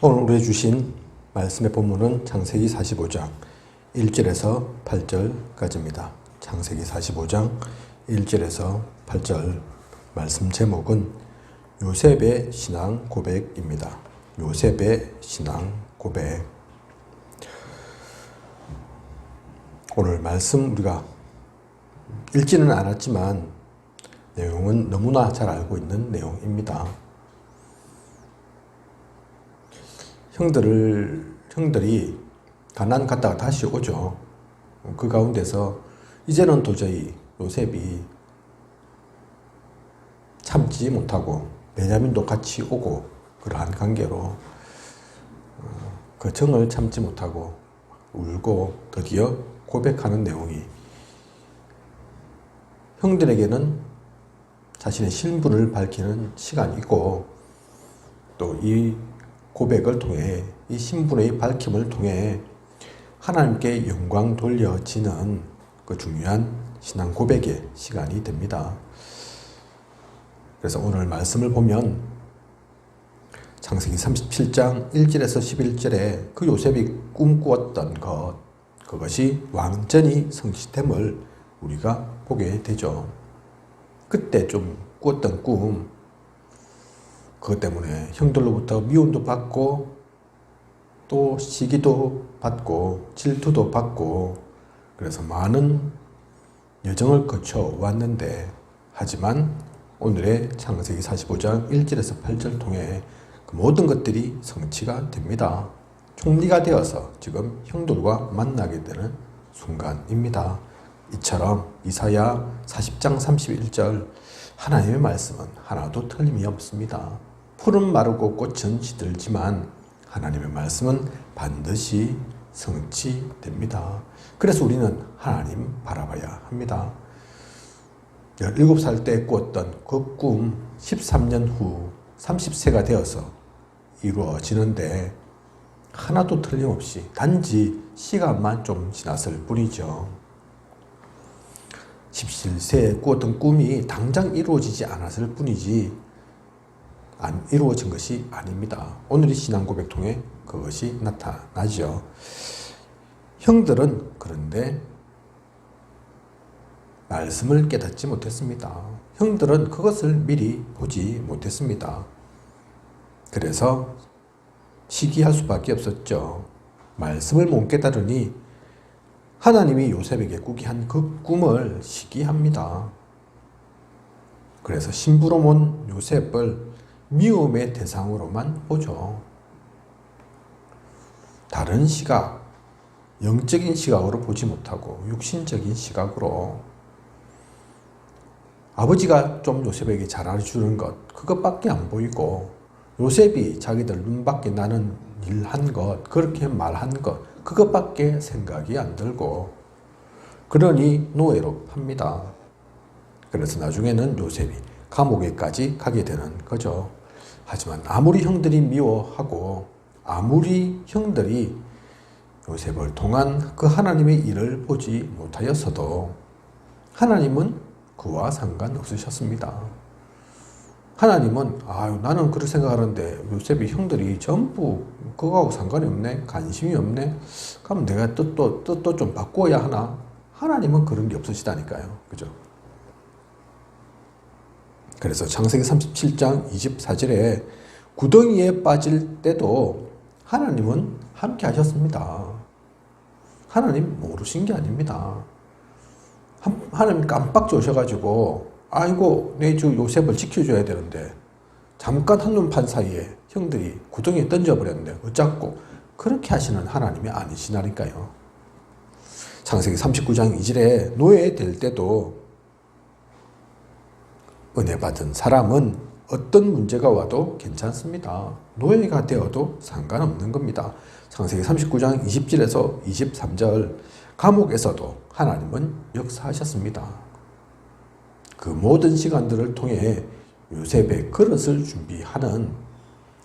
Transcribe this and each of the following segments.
오늘 우리 주신 말씀의 본문은 창세기 45장 1절에서 8절까지입니다. 창세기 45장 1절에서 8절 말씀 제목은 요셉의 신앙 고백입니다. 요셉의 신앙 고백. 오늘 말씀 우리가 읽지는 않았지만 내용은 너무나 잘 알고 있는 내용입니다. 형들을 형들이 가난 갔다가 다시 오죠. 그 가운데서 이제는 도저히 요셉이 참지 못하고 베냐민도 같이 오고 그러한 관계로 어, 그 정을 참지 못하고 울고 드디어 고백하는 내용이 형들에게는 자신의 신분을 밝히는 시간이고 또이 고백을 통해 이 신분의 밝힘을 통해 하나님께 영광 돌려지는 그 중요한 신앙 고백의 시간이 됩니다. 그래서 오늘 말씀을 보면 창세기 37장 1절에서 11절에 그 요셉이 꿈꾸었던 것 그것이 완전히 성취됨을 우리가 보게 되죠. 그때 좀 꾸었던 꿈, 그것 때문에 형들로부터 미움도 받고, 또 시기도 받고, 질투도 받고, 그래서 많은 여정을 거쳐 왔는데, 하지만 오늘의 창세기 45장 1절에서 8절 통해 그 모든 것들이 성취가 됩니다. 총리가 되어서 지금 형들과 만나게 되는 순간입니다. 이처럼 이사야 40장 31절 하나님의 말씀은 하나도 틀림이 없습니다. 풀은 마르고 꽃은 시들지만 하나님의 말씀은 반드시 성취됩니다. 그래서 우리는 하나님 바라봐야 합니다. 17살 때 꾸었던 그 꿈 13년 후 30세가 되어서 이루어지는데 하나도 틀림없이 단지 시간만 좀 지났을 뿐이죠. 17세에 꾸었던 꿈이 당장 이루어지지 않았을 뿐이지 안 이루어진 것이 아닙니다. 오늘의 신앙 고백 통해 그것이 나타나죠. 형들은 그런데 말씀을 깨닫지 못했습니다. 형들은 그것을 미리 보지 못했습니다. 그래서 시기할 수밖에 없었죠. 말씀을 못 깨달으니 하나님이 요셉에게 꾸기 한 그 꿈을 시기합니다. 그래서 신부로 온 요셉을 미움의 대상으로만 보죠. 다른 시각, 영적인 시각으로 보지 못하고 육신적인 시각으로 아버지가 좀 요셉에게 잘 알아주는 것, 그것밖에 안 보이고 요셉이 자기들 눈밖에 나는 일 한 것, 그렇게 말한 것, 그것밖에 생각이 안 들고 그러니 노예로 팝니다. 그래서 나중에는 요셉이 감옥에까지 가게 되는 거죠. 하지만 아무리 형들이 미워하고 아무리 형들이 요셉을 통한 그 하나님의 일을 보지 못하였어도 하나님은 그와 상관없으셨습니다. 하나님은 아유 나는 그렇게 생각하는데 요셉이 형들이 전부 그거하고 상관이 없네 관심이 없네. 그럼 내가 뜻도 뜻도 좀 바꾸어야 하나? 하나님은 그런 게 없으시다니까요. 그죠? 그래서 창세기 37장 24절에 구덩이에 빠질 때도 하나님은 함께 하셨습니다. 하나님 모르신 게 아닙니다. 하나님 깜빡 조셔가지고 아이고 내 주 요셉을 지켜줘야 되는데 잠깐 한눈 판 사이에 형들이 구덩이에 던져버렸는데 어쩌고 그렇게 하시는 하나님이 아니시나니까요. 창세기 39장 2절에 노예 될 때도 은혜 받은 사람은 어떤 문제가 와도 괜찮습니다. 노예가 되어도 상관없는 겁니다. 창세기 39장 20절에서 23절 감옥에서도 하나님은 역사하셨습니다. 그 모든 시간들을 통해 요셉의 그릇을 준비하는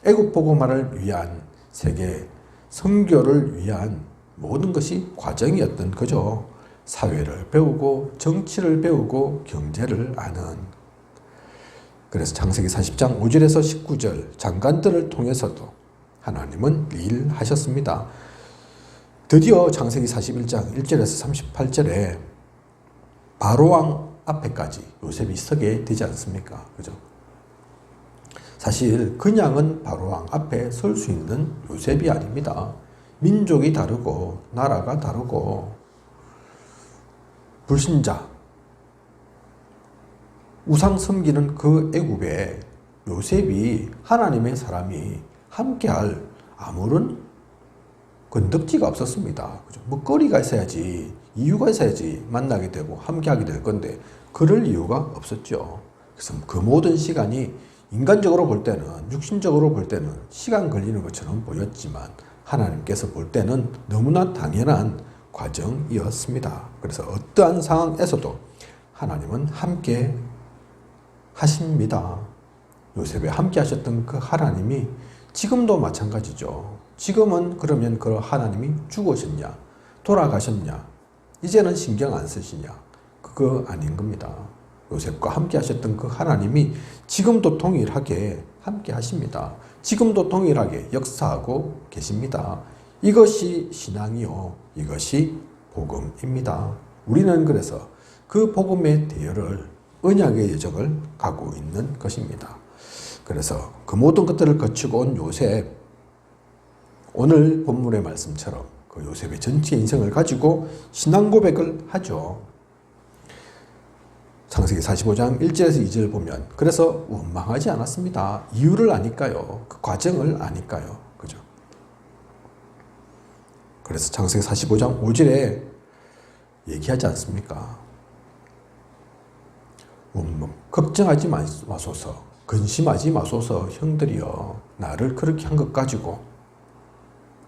애국 보고만을 위한 세계 선교를 위한 모든 것이 과정이었던 거죠. 사회를 배우고 정치를 배우고 경제를 아는 그래서 창세기 40장 5절에서 19절 장관들을 통해서도 하나님은 일하셨습니다. 드디어 창세기 41장 1절에서 38절에 바로왕 앞에까지 요셉이 서게 되지 않습니까? 그죠? 사실 그냥은 바로왕 앞에 설 수 있는 요셉이 아닙니다. 민족이 다르고 나라가 다르고 불신자 우상 섬기는 그 애굽에 요셉이 하나님의 사람이 함께할 아무런 건덕지가 없었습니다. 그죠? 먹거리가 있어야지 이유가 있어야지 만나게 되고 함께하게 될 건데 그럴 이유가 없었죠. 그래서 그 모든 시간이 인간적으로 볼 때는 육신적으로 볼 때는 시간 걸리는 것처럼 보였지만 하나님께서 볼 때는 너무나 당연한 과정이었습니다. 그래서 어떠한 상황에서도 하나님은 함께 하십니다. 요셉에 함께 하셨던 그 하나님이 지금도 마찬가지죠. 지금은 그러면 그 하나님이 죽으셨냐? 돌아가셨냐? 이제는 신경 안 쓰시냐? 그거 아닌 겁니다. 요셉과 함께 하셨던 그 하나님이 지금도 동일하게 함께 하십니다. 지금도 동일하게 역사하고 계십니다. 이것이 신앙이요. 이것이 복음입니다. 우리는 그래서 그 복음의 대열을 언약의 여정을 가고 있는 것입니다. 그래서 그 모든 것들을 거치고 온 요셉, 오늘 본문의 말씀처럼 그 요셉의 전체 인생을 가지고 신앙 고백을 하죠. 창세기 45장 1절에서 2절 보면 그래서 원망하지 않았습니다. 이유를 아니까요. 그 과정을 아니까요. 그죠? 그래서 창세기 45장 5절에 얘기하지 않습니까? 원망, 걱정하지 마소서, 근심하지 마소서, 형들이여. 나를 그렇게 한 것 가지고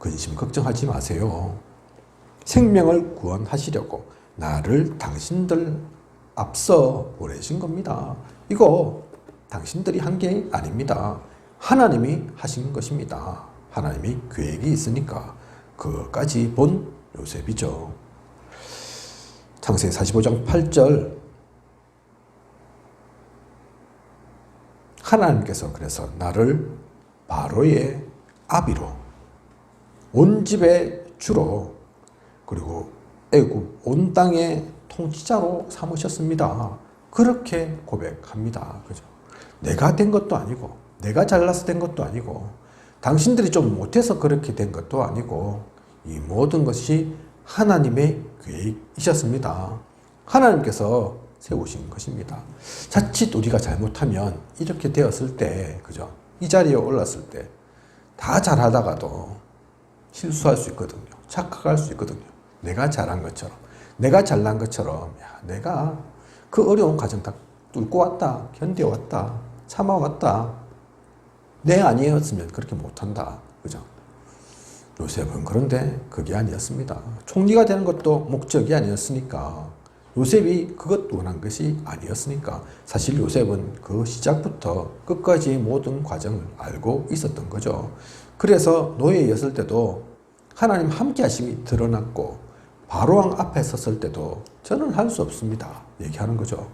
근심 걱정하지 마세요. 생명을 구원하시려고 나를 당신들 앞서 보내신 겁니다. 이거 당신들이 한 게 아닙니다. 하나님이 하신 것입니다. 하나님이 계획이 있으니까 그것까지 본 요셉이죠. 창세기 45장 8절 하나님께서 그래서 나를 바로의 아비로 온 집의 주로 그리고 애굽 온 땅의 통치자로 삼으셨습니다. 그렇게 고백합니다. 그죠? 내가 된 것도 아니고, 내가 잘나서 된 것도 아니고, 당신들이 좀 못해서 그렇게 된 것도 아니고, 이 모든 것이 하나님의 계획이셨습니다. 하나님께서 세우신 것입니다. 자칫 우리가 잘못하면 이렇게 되었을 때, 그죠? 이 자리에 올랐을 때, 다 잘하다가도 실수할 수 있거든요. 착각할 수 있거든요. 내가 잘한 것처럼. 내가 잘난 것처럼 야, 내가 그 어려운 과정 다 뚫고 왔다, 견뎌왔다, 참아왔다. 내 아니었으면 그렇게 못한다. 그죠? 요셉은 그런데 그게 아니었습니다. 총리가 되는 것도 목적이 아니었으니까. 요셉이 그것 원한 것이 아니었으니까. 사실 요셉은 그 시작부터 끝까지 모든 과정을 알고 있었던 거죠. 그래서 노예였을 때도 하나님 함께 하심이 드러났고 바로왕 앞에 섰을 때도 저는 할 수 없습니다. 얘기하는 거죠.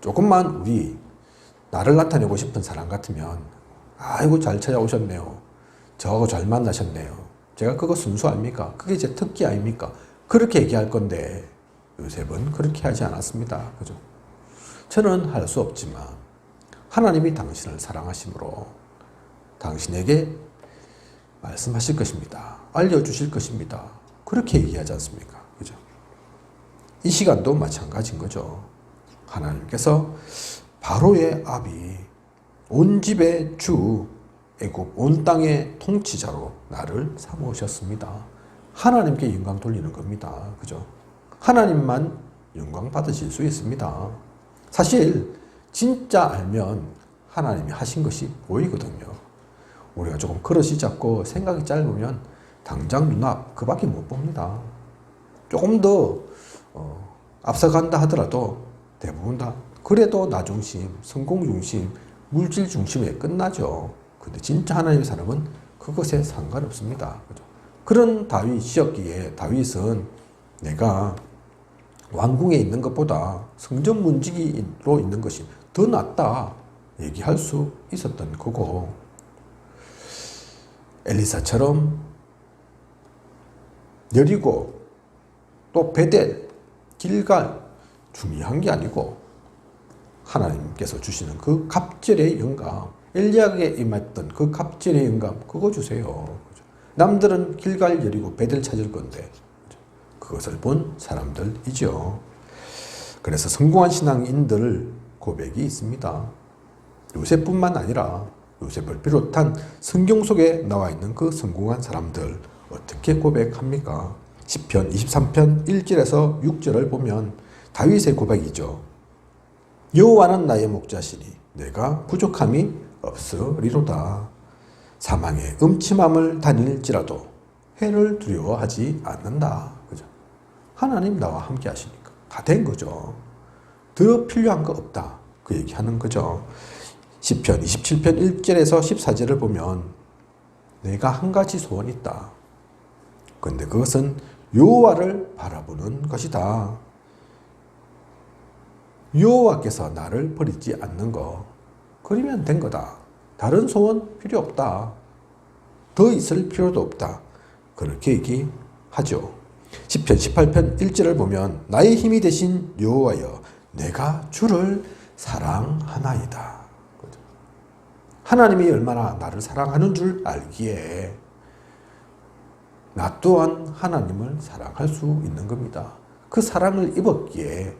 조금만 우리 나를 나타내고 싶은 사람 같으면 아이고 잘 찾아오셨네요. 저하고 잘 만나셨네요. 제가 그거 순수 아닙니까? 그게 제 특기 아닙니까? 그렇게 얘기할 건데 요셉은 그렇게 하지 않았습니다. 그죠? 저는 할 수 없지만 하나님이 당신을 사랑하심으로 당신에게 말씀하실 것입니다. 알려주실 것입니다. 그렇게 얘기하지 않습니까? 그죠? 이 시간도 마찬가지인 거죠. 하나님께서 바로의 아비, 온 집의 주, 애굽 온 땅의 통치자로 나를 삼으셨습니다. 하나님께 영광 돌리는 겁니다. 그죠? 하나님만 영광 받으실 수 있습니다. 사실 진짜 알면 하나님이 하신 것이 보이거든요. 우리가 조금 그릇이 작고 생각이 짧으면 당장 눈앞 그 밖에 못 봅니다. 조금 더 어, 앞서간다 하더라도 대부분 다 그래도 나 중심, 성공 중심, 물질 중심에 끝나죠. 근데 진짜 하나님의 사람은 그것에 상관없습니다. 그죠? 그런 다윗이었기에 다윗은 내가 왕궁에 있는 것보다 성전 문지기로 있는 것이 더 낫다. 얘기할 수 있었던 거고 엘리사처럼 여리고 또 베델, 길갈 중요한 게 아니고 하나님께서 주시는 그 갑절의 영감 엘리야에게 임했던 그 갑절의 영감 그거 주세요. 남들은 길갈 여리고 베델 찾을 건데? 그것을 본 사람들이죠. 그래서 성공한 신앙인들 고백이 있습니다. 요셉뿐만 아니라 요셉을 비롯한 성경 속에 나와 있는 그 성공한 사람들 어떻게 고백합니까? 10편 23편 1절에서 6절을 보면 다윗의 고백이죠. 여호와는 나의 목자시니 내가 부족함이 없으리로다. 사망의 음침함을 다닐지라도 해를 두려워하지 않는다. 그죠? 하나님 나와 함께 하시니까 다 된 거죠. 더 필요한 거 없다. 그 얘기하는 거죠. 10편 27편 1절에서 14절을 보면 내가 한 가지 소원이 있다. 근데 그것은 여호와를 바라보는 것이다. 여호와께서 나를 버리지 않는 거. 그러면 된 거다. 다른 소원 필요 없다. 더 있을 필요도 없다. 그렇게 얘기하죠. 10편 18편 1절을 보면 나의 힘이 되신 여호와여 내가 주를 사랑하나이다. 하나님이 얼마나 나를 사랑하는 줄 알기에 나 또한 하나님을 사랑할 수 있는 겁니다. 그 사랑을 입었기에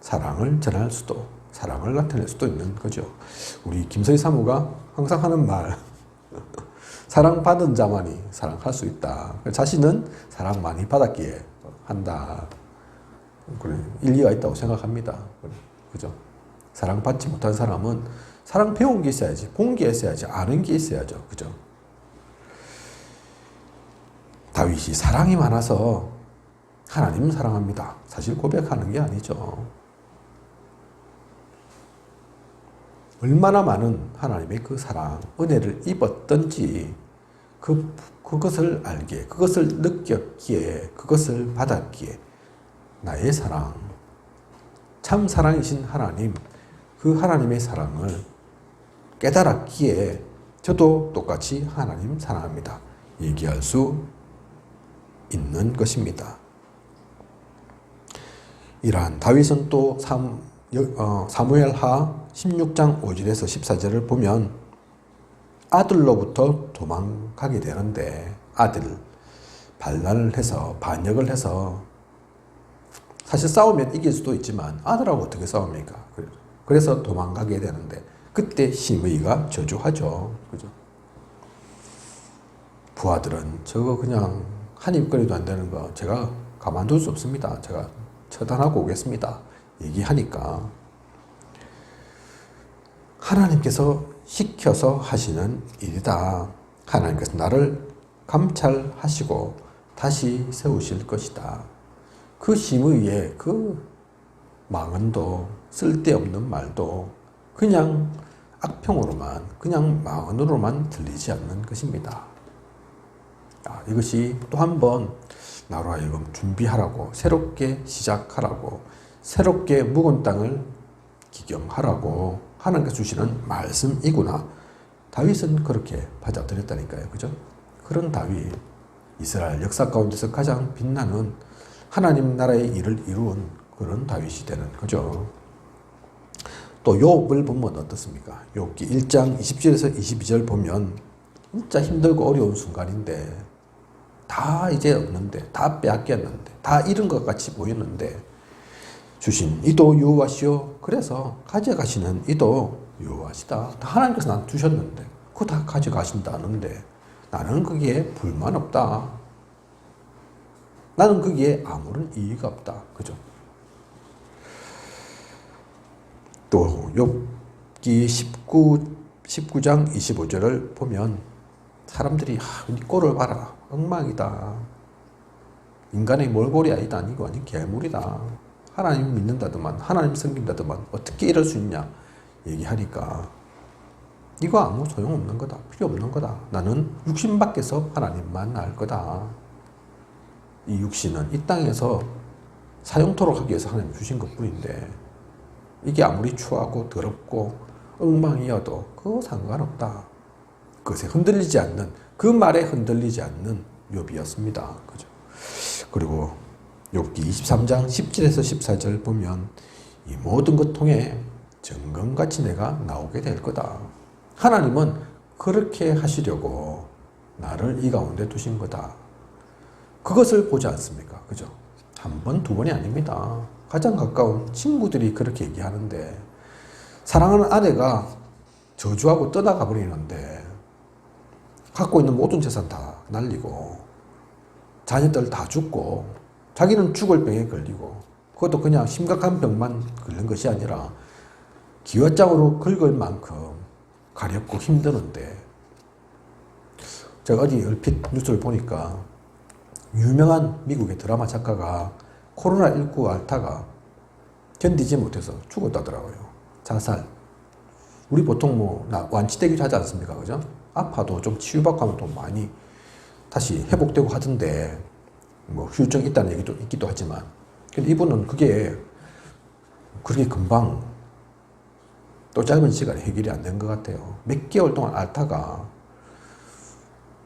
사랑을 전할 수도, 사랑을 나타낼 수도 있는 거죠. 우리 김서희 사무가 항상 하는 말, 사랑받은 자만이 사랑할 수 있다. 자신은 사랑 많이 받았기에 한다. 그래, 일리가 있다고 생각합니다. 그죠? 사랑받지 못한 사람은 사랑 배운 게 있어야지, 본 게 있어야지, 아는 게 있어야죠. 그죠? 다윗이 사랑이 많아서 하나님 사랑합니다. 사실 고백하는 게 아니죠. 얼마나 많은 하나님의 그 사랑, 은혜를 입었던지 그, 그것을 알기에, 그것을 느꼈기에, 그것을 받았기에 나의 사랑, 참 사랑이신 하나님, 그 하나님의 사랑을 깨달았기에 저도 똑같이 하나님 사랑합니다. 얘기할 수 있는 것입니다. 이러한 다윗은 또 어, 사무엘하 16장 5절에서 14절을 보면 아들로부터 도망가게 되는데 아들 반란을 해서 반역을 해서 사실 싸우면 이길 수도 있지만 아들하고 어떻게 싸웁니까? 그래서 도망가게 되는데 그때 심의가 저주하죠. 그죠? 부하들은 저거 그냥 한 입거리도 안 되는 거 제가 가만둘 수 없습니다. 제가 처단하고 오겠습니다. 얘기하니까 하나님께서 시켜서 하시는 일이다. 하나님께서 나를 감찰하시고 다시 세우실 것이다. 그 심의에 그 망언도 쓸데없는 말도 그냥 악평으로만 그냥 망언으로만 들리지 않는 것입니다. 아, 이것이 또 한 번 나로 하여금 준비하라고 새롭게 시작하라고 새롭게 묵은 땅을 기경하라고 하나님께서 주시는 말씀이구나. 다윗은 그렇게 받아들였다니까요. 그죠? 그런 다윗, 이스라엘 역사 가운데서 가장 빛나는 하나님 나라의 일을 이루은 그런 다윗이 되는 거죠. 또 욥을 보면 어떻습니까? 욥기 1장 20절에서 22절 보면 진짜 힘들고 어려운 순간인데 다 이제 없는데 다 빼앗겼는데 다 잃은 것 같이 보이는데 주신 이도 여호와시오. 그래서 가져가시는 이도 여호와시다. 다 하나님께서 난 주셨는데 그거 다 가져가신다는데 나는 거기에 불만 없다. 나는 거기에 아무런 이의가 없다. 그죠 또 욥기 19 19장 25절을 보면 사람들이 아, 꼴을 봐라 엉망이다. 인간의 몰골이 아니다. 이거 아니 괴물이다. 하나님 믿는다더만 하나님 섬긴다더만 어떻게 이럴 수 있냐 얘기하니까 이거 아무 소용없는 거다. 필요 없는 거다. 나는 육신 밖에서 하나님만 알 거다. 이 육신은 이 땅에서 사용토록 하기 위해서 하나님 주신 것 뿐인데 이게 아무리 추하고 더럽고 엉망이어도 그거 상관없다. 그것에 흔들리지 않는 그 말에 흔들리지 않는 욥이었습니다. 그죠? 그리고 욥기 23장 17에서 14절 보면 이 모든 것 통해 정금같이 내가 나오게 될 거다. 하나님은 그렇게 하시려고 나를 이 가운데 두신 거다. 그것을 보지 않습니까? 그죠? 한 번, 두 번이 아닙니다. 가장 가까운 친구들이 그렇게 얘기하는데, 사랑하는 아내가 저주하고 떠나가 버리는데, 갖고 있는 모든 재산 다 날리고, 자녀들 다 죽고, 자기는 죽을 병에 걸리고, 그것도 그냥 심각한 병만 걸린 것이 아니라, 기왓장으로 긁을 만큼 가렵고 힘드는데, 제가 어디 얼핏 뉴스를 보니까 유명한 미국의 드라마 작가가 코로나19 알타가 견디지 못해서 죽었다더라고요. 자살. 우리 보통 뭐 나- 완치되기도 하지 않습니까? 그죠? 아파도 좀 치유받고 하면 또 많이 다시 회복되고 하던데 뭐 후유증 있다는 얘기도 있기도 하지만 근데 이분은 그게 그렇게 금방 또 짧은 시간에 해결이 안 된 것 같아요. 몇 개월 동안 앓다가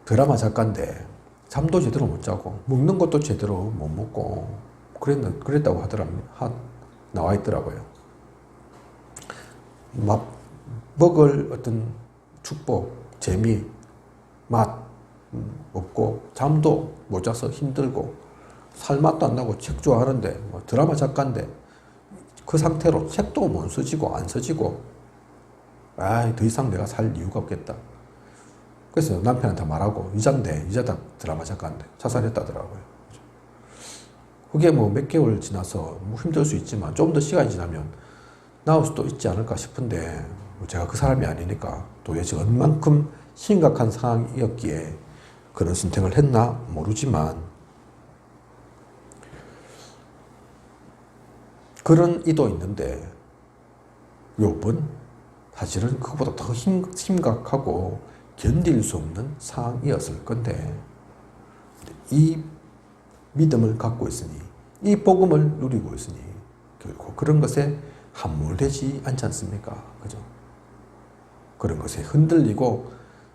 드라마 작가인데 잠도 제대로 못 자고 먹는 것도 제대로 못 먹고 그랬, 그랬다고 하더랍니다. 하, 나와 있더라고요. 맛, 먹을 어떤 축복, 재미, 맛 음, 없고 잠도 못 자서 힘들고 살 맛도 안 나고 책 좋아하는데 뭐 드라마 작가인데 그 상태로 책도 못 써지고 안 써지고 아, 더 이상 내가 살 이유가 없겠다. 그래서 남편한테 말하고 이자인데 이자다 드라마 작가인데 자살했다더라고요. 그게 뭐 몇 개월 지나서 뭐 힘들 수 있지만 좀 더 시간이 지나면 나올 수도 있지 않을까 싶은데 뭐 제가 그 사람이 아니니까 도대체 얼만큼 심각한 상황이었기에 그런 선택을 했나 모르지만 그런 이도 있는데 욥은 사실은 그보다 더 심, 심각하고 견딜 수 없는 상황이었을 건데 이 믿음을 갖고 있으니 이 복음을 누리고 있으니 결코 그런 것에 함몰되지 않지 않습니까? 그죠? 그런 것에 흔들리고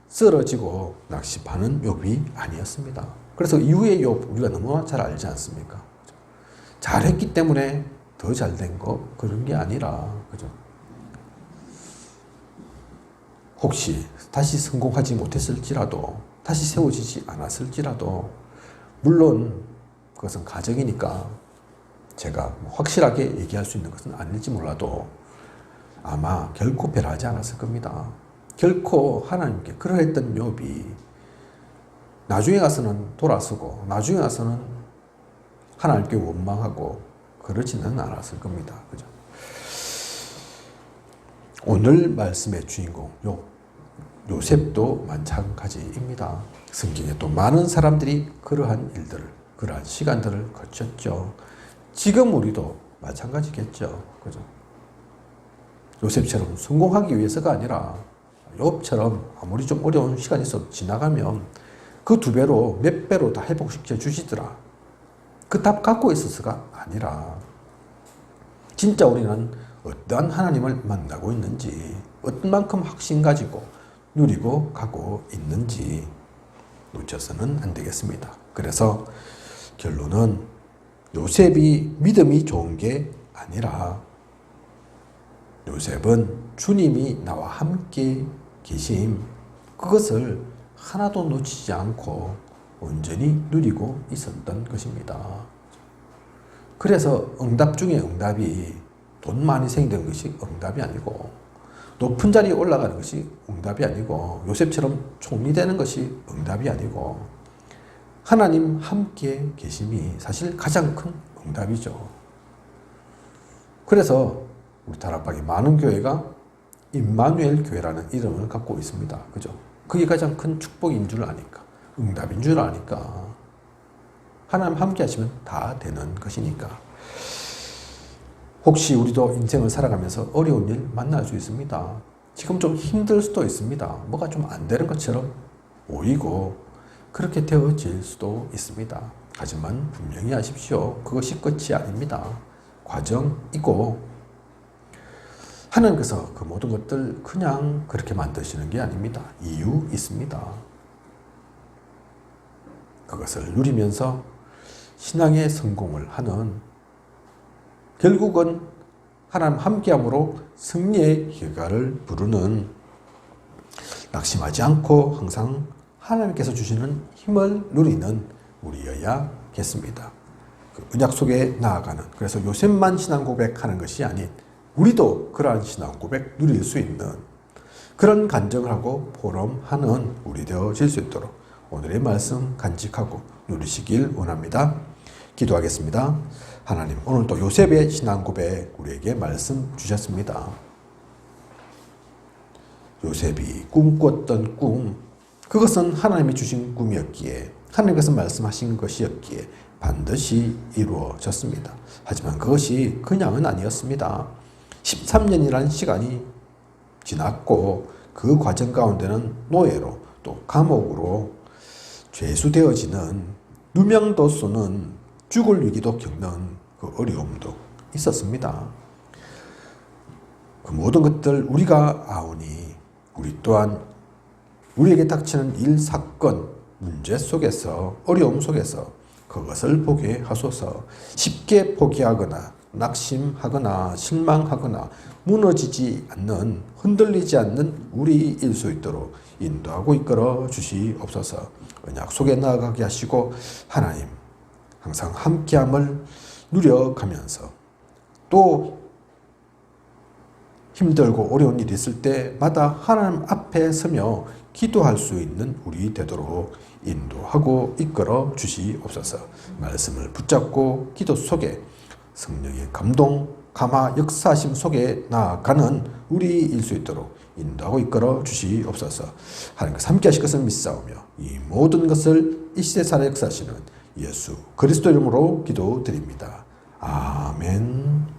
쓰러지고 낙심하는 욥이 아니었습니다. 그래서 이후의 욥 우리가 너무나 잘 알지 않습니까? 그죠? 잘했기 때문에 더 잘 된 거 그런 게 아니라 그죠? 혹시 다시 성공하지 못했을지라도 다시 세워지지 않았을지라도 물론 그것은 가정이니까 제가 확실하게 얘기할 수 있는 것은 아닐지 몰라도 아마 결코 변하지 않았을 겁니다. 결코 하나님께 그러했던 욥이 나중에 가서는 돌아서고 나중에 가서는 하나님께 원망하고 그러지는 않았을 겁니다. 그죠? 오늘 말씀의 주인공 요 요셉도 마찬가지입니다. 성경에 또 많은 사람들이 그러한 일들을 그러한 시간들을 거쳤죠. 지금 우리도 마찬가지겠죠. 그죠? 요셉처럼 성공하기 위해서가 아니라 욥처럼 아무리 좀 어려운 시간이 있어 지나가면 그 두 배로 몇 배로 다 회복시켜 주시더라. 그 답 갖고 있어서가 아니라 진짜 우리는 어떠한 하나님을 만나고 있는지 어떤 만큼 확신 가지고 누리고 가고 있는지 놓쳐서는 안 되겠습니다. 그래서 결론은 요셉이 믿음이 좋은 게 아니라 요셉은 주님이 나와 함께 계심 그것을 하나도 놓치지 않고 온전히 누리고 있었던 것입니다. 그래서 응답 중에 응답이 돈 많이 생기는 것이 응답이 아니고 높은 자리에 올라가는 것이 응답이 아니고 요셉처럼 총리 되는 것이 응답이 아니고 하나님 함께 계심이 사실 가장 큰 응답이죠. 그래서 우리 다락방의 많은 교회가 임마누엘 교회라는 이름을 갖고 있습니다. 그죠? 그게 가장 큰 축복인 줄 아니까. 응답인 줄 아니까. 하나님 함께 하시면 다 되는 것이니까. 혹시 우리도 인생을 살아가면서 어려운 일 만날 수 있습니다. 지금 좀 힘들 수도 있습니다. 뭐가 좀 안 되는 것처럼 보이고 그렇게 되어질 수도 있습니다. 하지만 분명히 아십시오. 그것이 끝이 아닙니다. 과정이고 하나님께서 그 모든 것들 그냥 그렇게 만드시는 게 아닙니다. 이유 있습니다. 그것을 누리면서 신앙의 성공을 하는 결국은 하나님 함께함으로 승리의 결과를 부르는 낙심하지 않고 항상 하나님께서 주시는 힘을 누리는 우리여야겠습니다. 그 언약 속에 나아가는 그래서 요셉만 신앙 고백하는 것이 아닌 우리도 그러한 신앙 고백 누릴 수 있는 그런 간증을 하고 포럼하는 우리 되어질 수 있도록 오늘의 말씀 간직하고 누리시길 원합니다. 기도하겠습니다. 하나님 오늘도 요셉의 신앙 고백 우리에게 말씀 주셨습니다. 요셉이 꿈꿨던 꿈 그것은 하나님이 주신 꿈이었기에 하나님께서 말씀하신 것이었기에 반드시 이루어졌습니다. 하지만 그것이 그냥은 아니었습니다. 13년이라는 시간이 지났고 그 과정 가운데는 노예로 또 감옥으로 죄수되어지는 누명도 쏘는 죽을 위기도 겪는 그 어려움도 있었습니다. 그 모든 것들 우리가 아오니 우리 또한 우리에게 닥치는 일, 사건, 문제 속에서 어려움 속에서 그것을 보게 하소서. 쉽게 포기하거나 낙심하거나 실망하거나 무너지지 않는 흔들리지 않는 우리 일 수 있도록 인도하고 이끌어 주시옵소서. 언약 속에 나아가게 하시고 하나님 항상 함께함을 누려가면서 또 힘들고 어려운 일이 있을 때마다 하나님 앞에 서며 기도할 수 있는 우리 되도록 인도하고 이끌어 주시옵소서. 말씀을 붙잡고 기도 속에 성령의 감동, 감화, 역사심 속에 나아가는 우리일 수 있도록 인도하고 이끌어 주시옵소서. 하나님께서 함께 하실 것을 믿사오며 이 모든 것을 이 시대 살아 역사하시는 예수 그리스도 이름으로 기도드립니다. 아멘.